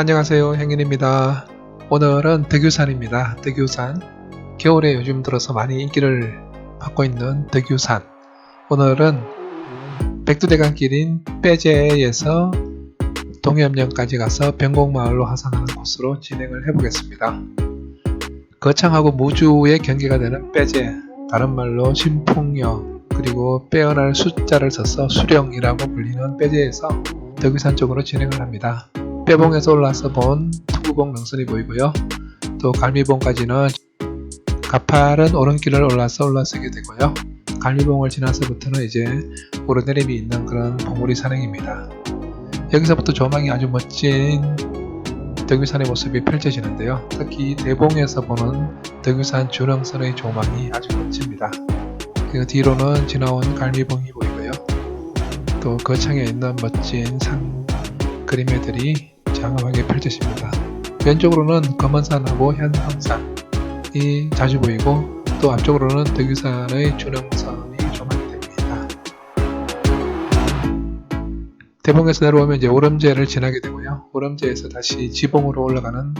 안녕하세요. 행인입니다. 오늘은 덕유산입니다. 덕유산. 겨울에 요즘 들어서 많이 인기를 받고 있는 덕유산. 오늘은 백두대간길인 빼제에서 동해암역까지 가서 병곡마을로 하산하는 코스로 진행을 해보겠습니다. 거창하고 무주의 경계가 되는 빼제 다른 말로 신풍역 그리고 빼어날 숫자를 써서 수령이라고 불리는 빼제에서 덕유산 쪽으로 진행을 합니다 빼봉에서 올라서 본 투구봉 능선이 보이고요. 또 갈미봉까지는 가파른 오른길을 올라서 올라서게 되고요. 갈미봉을 지나서부터는 이제 오르내림이 있는 그런 봉우리 산행입니다. 여기서부터 조망이 아주 멋진 덕유산의 모습이 펼쳐지는데요. 특히 대봉에서 보는 덕유산 주렁선의 조망이 아주 멋집니다. 그리고 뒤로는 지나온 갈미봉이 보이고요. 또 거창에 있는 멋진 산 그림의들이 장엄하게 펼쳐집니다. 왼쪽으로는 검은산하고 현황산이 자주 보이고 또 앞쪽으로는 덕유산의 준영선이 조망이 됩니다. 대봉에서 내려오면 이제 오름제를 지나게 되고요. 오름제에서 다시 지봉으로 올라가는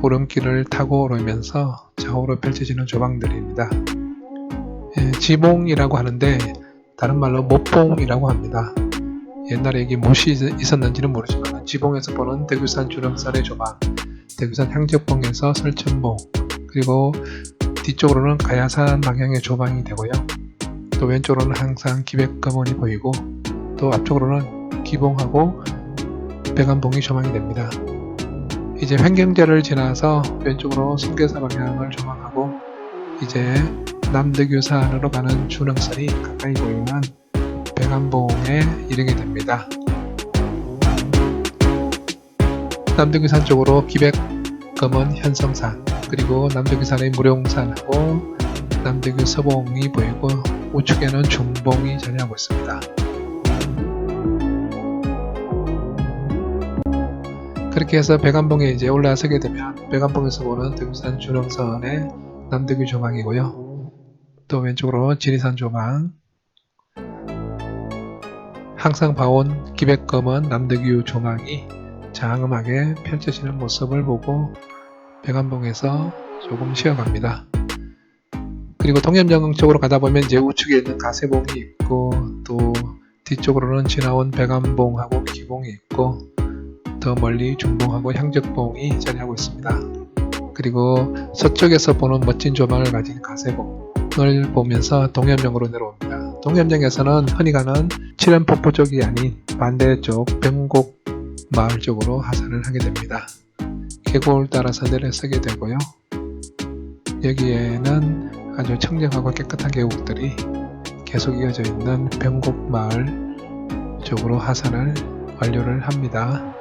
오름길을 타고 오르면서 좌우로 펼쳐지는 조망들입니다. 예, 지봉이라고 하는데 다른 말로 못봉이라고 합니다. 옛날에 이게 무엇이 있었는지는 모르지만 지봉에서 보는 대구산 주렁산의 조망, 대구산 향적봉에서 설천봉, 그리고 뒤쪽으로는 가야산 방향의 조망이 되고요. 또 왼쪽으로는 항상 기백검원이 보이고 또 앞쪽으로는 기봉하고 백안봉이 조망이 됩니다. 이제 횡경제를 지나서 왼쪽으로 순계사 방향을 조망하고 이제 남대교산으로 가는 주렁선이 가까이 보이는 백안봉에 이르게 됩니다. 남대교산 쪽으로 기백검은 현성산 그리고 남대교산의 무룡산하고 남대교 서봉이 보이고 우측에는 중봉이 자리하고 있습니다. 그렇게 해서 백안봉에 이제 올라서게 되면 백안봉에서 보는 대구산 준흥선의 남대교 조망이고요. 또 왼쪽으로 지리산 조망 항상 봐온 기백검은 남대교 조망이 장엄하게 펼쳐지는 모습을 보고 백안봉에서 조금 쉬어갑니다. 그리고 동염정 쪽으로 가다 보면 이제 우측에 있는 가세봉이 있고 또 뒤쪽으로는 지나온 백안봉하고 기봉이 있고 더 멀리 중봉하고 향적봉이 자리하고 있습니다. 그리고 서쪽에서 보는 멋진 조망을 가진 가세봉을 보면서 동염정으로 내려옵니다. 동염정에서는 흔히 가는 칠연폭포 쪽이 아닌 반대쪽 병곡 마을 쪽으로 하산을 하게 됩니다. 계곡을 따라서 내려서게 되고요. 여기에는 아주 청정하고 깨끗한 계곡들이 계속 이어져 있는 병곡 마을 쪽으로 하산을 완료를 합니다.